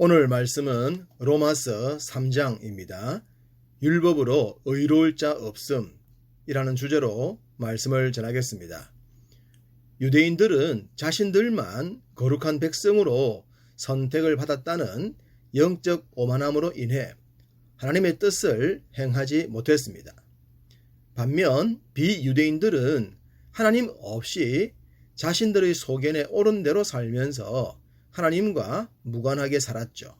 오늘 말씀은 로마서 3장입니다. 율법으로 의로울 자 없음이라는 주제로 말씀을 전하겠습니다. 유대인들은 자신들만 거룩한 백성으로 선택을 받았다는 영적 오만함으로 인해 하나님의 뜻을 행하지 못했습니다. 반면 비유대인들은 하나님 없이 자신들의 소견에 옳은 대로 살면서 하나님과 무관하게 살았죠.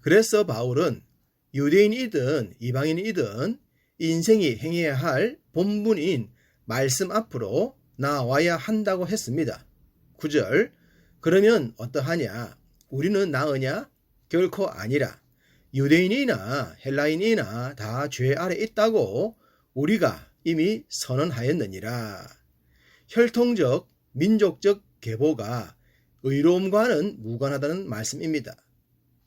그래서 바울은 유대인이든 이방인이든 인생이 행해야 할 본분인 말씀 앞으로 나와야 한다고 했습니다. 9절 그러면 어떠하냐? 우리는 나으냐? 결코 아니라 유대인이나 헬라인이나 다 죄 아래 있다고 우리가 이미 선언하였느니라. 혈통적, 민족적 계보가 의로움과는 무관하다는 말씀입니다.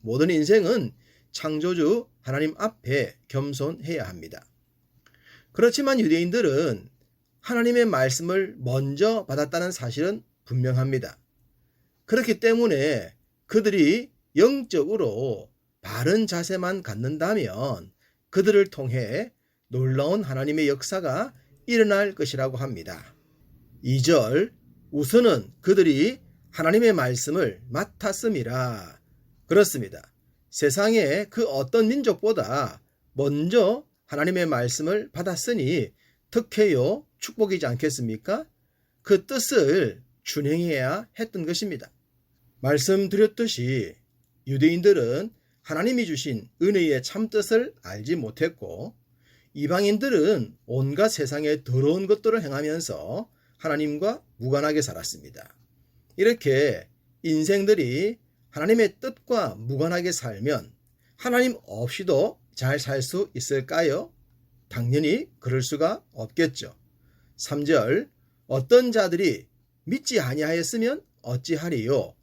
모든 인생은 창조주 하나님 앞에 겸손해야 합니다. 그렇지만 유대인들은 하나님의 말씀을 먼저 받았다는 사실은 분명합니다. 그렇기 때문에 그들이 영적으로 바른 자세만 갖는다면 그들을 통해 놀라운 하나님의 역사가 일어날 것이라고 합니다. 2절 우선은 그들이 하나님의 말씀을 맡았음이라. 그렇습니다. 세상의 그 어떤 민족보다 먼저 하나님의 말씀을 받았으니 특혜요 축복이지 않겠습니까? 그 뜻을 준행해야 했던 것입니다. 말씀드렸듯이 유대인들은 하나님이 주신 은혜의 참뜻을 알지 못했고 이방인들은 온갖 세상의 더러운 것들을 행하면서 하나님과 무관하게 살았습니다. 이렇게 인생들이 하나님의 뜻과 무관하게 살면 하나님 없이도 잘 살 수 있을까요? 당연히 그럴 수가 없겠죠. 3절 어떤 자들이 믿지 아니하였으면 어찌하리요?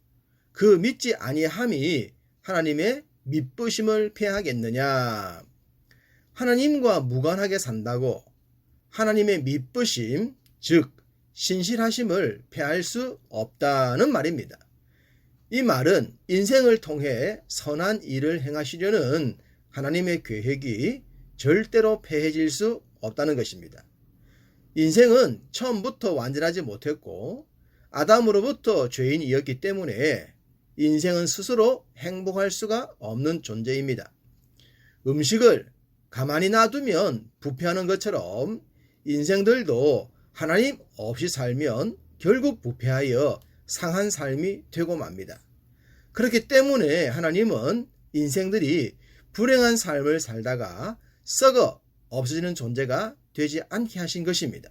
그 믿지 아니함이 하나님의 믿부심을 패하겠느냐? 하나님과 무관하게 산다고 하나님의 믿부심, 즉 신실하심을 패할 수 없다는 말입니다. 이 말은 인생을 통해 선한 일을 행하시려는 하나님의 계획이 절대로 패해질 수 없다는 것입니다. 인생은 처음부터 완전하지 못했고 아담으로부터 죄인이었기 때문에 인생은 스스로 행복할 수가 없는 존재입니다. 음식을 가만히 놔두면 부패하는 것처럼 인생들도 하나님 없이 살면 결국 부패하여 상한 삶이 되고 맙니다. 그렇기 때문에 하나님은 인생들이 불행한 삶을 살다가 썩어 없어지는 존재가 되지 않게 하신 것입니다.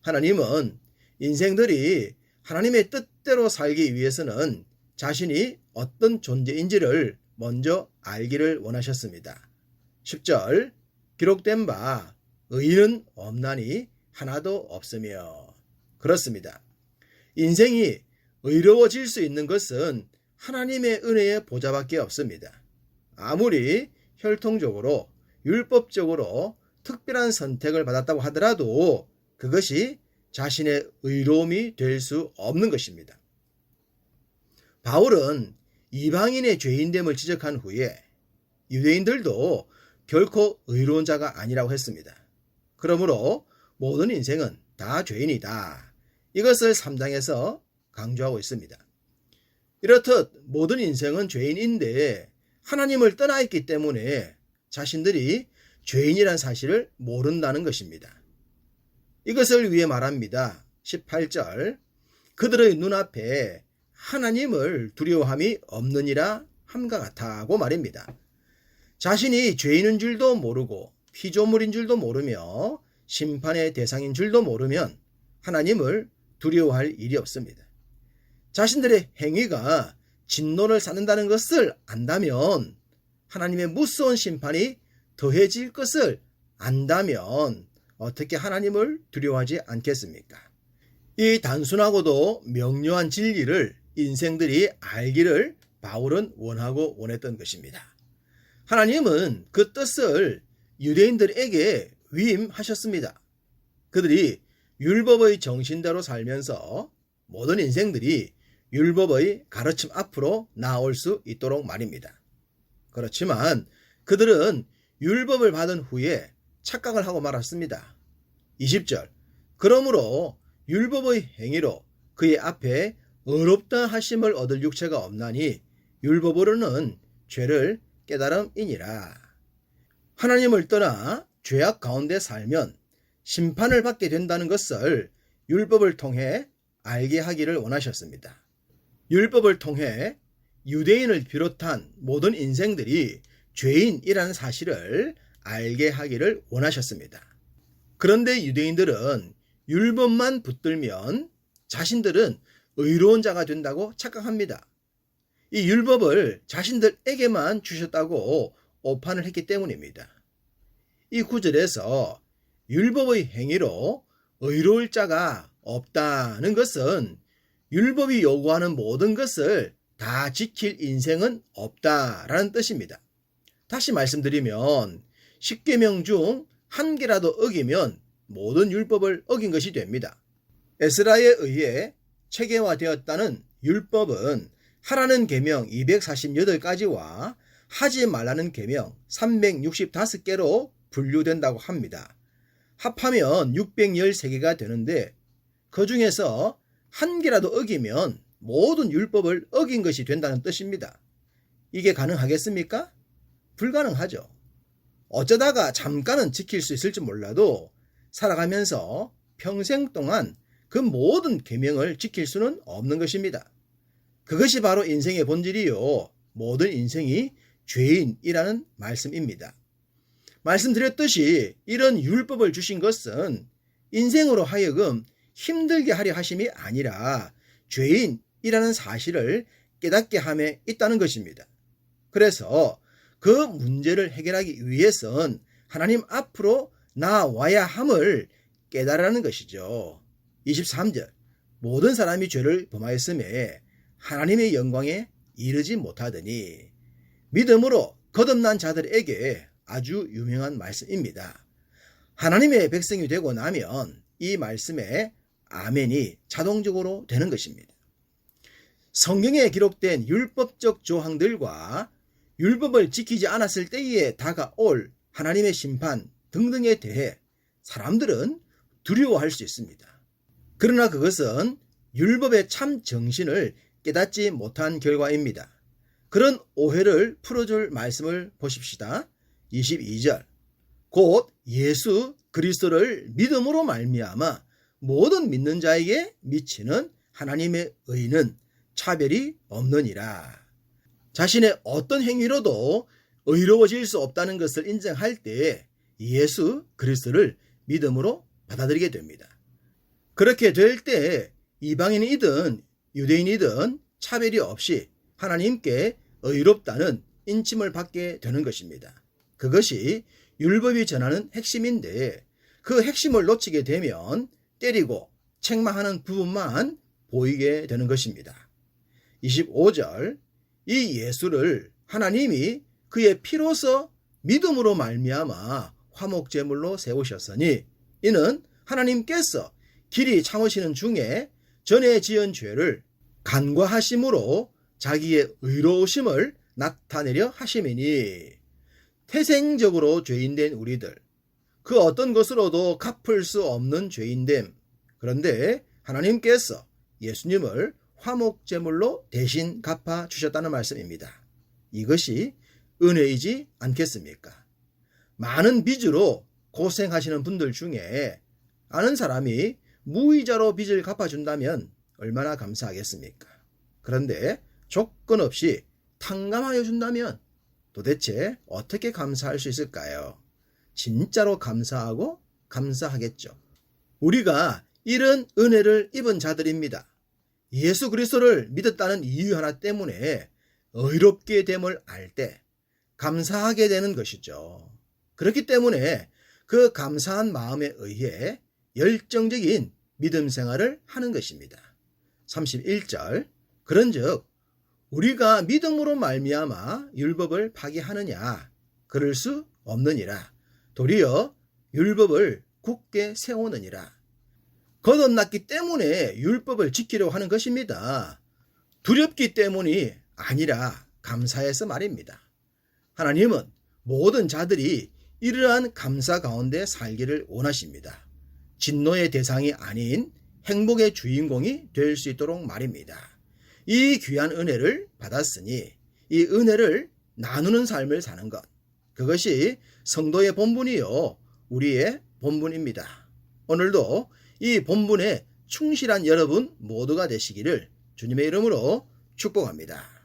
하나님은 인생들이 하나님의 뜻대로 살기 위해서는 자신이 어떤 존재인지를 먼저 알기를 원하셨습니다. 10절 기록된 바 의인은 없나니 하나도 없으며 그렇습니다. 인생이 의로워질 수 있는 것은 하나님의 은혜의 보좌밖에 없습니다. 아무리 혈통적으로 율법적으로 특별한 선택을 받았다고 하더라도 그것이 자신의 의로움이 될 수 없는 것입니다. 바울은 이방인의 죄인됨을 지적한 후에 유대인들도 결코 의로운 자가 아니라고 했습니다. 그러므로 모든 인생은 다 죄인이다. 이것을 3장에서 강조하고 있습니다. 이렇듯 모든 인생은 죄인인데 하나님을 떠나 있기 때문에 자신들이 죄인이란 사실을 모른다는 것입니다. 이것을 위해 말합니다. 18절 그들의 눈앞에 하나님을 두려워함이 없느니라 함과 같다고 말입니다. 자신이 죄인인 줄도 모르고 피조물인 줄도 모르며 심판의 대상인 줄도 모르면 하나님을 두려워할 일이 없습니다. 자신들의 행위가 진노를 쌓는다는 것을 안다면 하나님의 무서운 심판이 더해질 것을 안다면 어떻게 하나님을 두려워하지 않겠습니까? 이 단순하고도 명료한 진리를 인생들이 알기를 바울은 원하고 원했던 것입니다. 하나님은 그 뜻을 유대인들에게 위임하셨습니다. 그들이 율법의 정신대로 살면서 모든 인생들이 율법의 가르침 앞으로 나올 수 있도록 말입니다. 그렇지만 그들은 율법을 받은 후에 착각을 하고 말았습니다. 20절. 그러므로 율법의 행위로 그의 앞에 어렵다 하심을 얻을 육체가 없나니 율법으로는 죄를 깨달음이니라. 하나님을 떠나 죄악 가운데 살면 심판을 받게 된다는 것을 율법을 통해 알게 하기를 원하셨습니다. 율법을 통해 유대인을 비롯한 모든 인생들이 죄인이라는 사실을 알게 하기를 원하셨습니다. 그런데 유대인들은 율법만 붙들면 자신들은 의로운 자가 된다고 착각합니다. 이 율법을 자신들에게만 주셨다고 오판을 했기 때문입니다. 이 구절에서 율법의 행위로 의로울 자가 없다는 것은 율법이 요구하는 모든 것을 다 지킬 인생은 없다라는 뜻입니다. 다시 말씀드리면 10계명 중 한 개라도 어기면 모든 율법을 어긴 것이 됩니다. 에스라에 의해 체계화되었다는 율법은 하라는 계명 248가지와 하지 말라는 계명 365개로 분류된다고 합니다. 합하면 613개가 되는데 그 중에서 한 개라도 어기면 모든 율법을 어긴 것이 된다는 뜻입니다. 이게 가능하겠습니까? 불가능하죠. 어쩌다가 잠깐은 지킬 수 있을지 몰라도 살아가면서 평생 동안 그 모든 계명을 지킬 수는 없는 것입니다. 그것이 바로 인생의 본질이요. 모든 인생이 죄인이라는 말씀입니다. 말씀드렸듯이 이런 율법을 주신 것은 인생으로 하여금 힘들게 하려 하심이 아니라 죄인이라는 사실을 깨닫게 함에 있다는 것입니다. 그래서 그 문제를 해결하기 위해선 하나님 앞으로 나와야 함을 깨달으라는 것이죠. 23절. 모든 사람이 죄를 범하였음에 하나님의 영광에 이르지 못하더니 믿음으로 거듭난 자들에게 아주 유명한 말씀입니다. 하나님의 백성이 되고 나면 이 말씀에 아멘이 자동적으로 되는 것입니다. 성경에 기록된 율법적 조항들과 율법을 지키지 않았을 때에 다가올 하나님의 심판 등등에 대해 사람들은 두려워할 수 있습니다. 그러나 그것은 율법의 참 정신을 깨닫지 못한 결과입니다. 그런 오해를 풀어줄 말씀을 보십시다. 22절. 곧 예수 그리스도를 믿음으로 말미암아 모든 믿는 자에게 미치는 하나님의 의는 차별이 없느니라. 자신의 어떤 행위로도 의로워질 수 없다는 것을 인정할 때 예수 그리스도를 믿음으로 받아들이게 됩니다. 그렇게 될 때 이방인이든 유대인이든 차별이 없이 하나님께 의롭다는 인침을 받게 되는 것입니다. 그것이 율법이 전하는 핵심인데 그 핵심을 놓치게 되면 때리고 책망하는 부분만 보이게 되는 것입니다. 25절 이 예수를 하나님이 그의 피로서 믿음으로 말미암아 화목 제물로 세우셨으니 이는 하나님께서 길이 참으시는 중에 전에 지은 죄를 간과하심으로 자기의 의로우심을 나타내려 하심이니 태생적으로 죄인된 우리들 그 어떤 것으로도 갚을 수 없는 죄인됨 그런데 하나님께서 예수님을 화목제물로 대신 갚아 주셨다는 말씀입니다. 이것이 은혜이지 않겠습니까? 많은 빚으로 고생하시는 분들 중에 아는 사람이 무이자로 빚을 갚아준다면 얼마나 감사하겠습니까? 그런데 조건 없이 탕감하여 준다면 도대체 어떻게 감사할 수 있을까요? 진짜로 감사하고 감사하겠죠. 우리가 이런 은혜를 입은 자들입니다. 예수 그리스도를 믿었다는 이유 하나 때문에 의롭게 됨을 알 때 감사하게 되는 것이죠. 그렇기 때문에 그 감사한 마음에 의해 열정적인 믿음 생활을 하는 것입니다. 31절 그런즉 우리가 믿음으로 말미암아 율법을 파기하느냐 그럴 수 없느니라 도리어 율법을 굳게 세우느니라 거듭났기 때문에 율법을 지키려고 하는 것입니다. 두렵기 때문이 아니라 감사해서 말입니다. 하나님은 모든 자들이 이러한 감사 가운데 살기를 원하십니다. 진노의 대상이 아닌 행복의 주인공이 될 수 있도록 말입니다. 이 귀한 은혜를 받았으니 이 은혜를 나누는 삶을 사는 것. 그것이 성도의 본분이요. 우리의 본분입니다. 오늘도 이 본분에 충실한 여러분 모두가 되시기를 주님의 이름으로 축복합니다.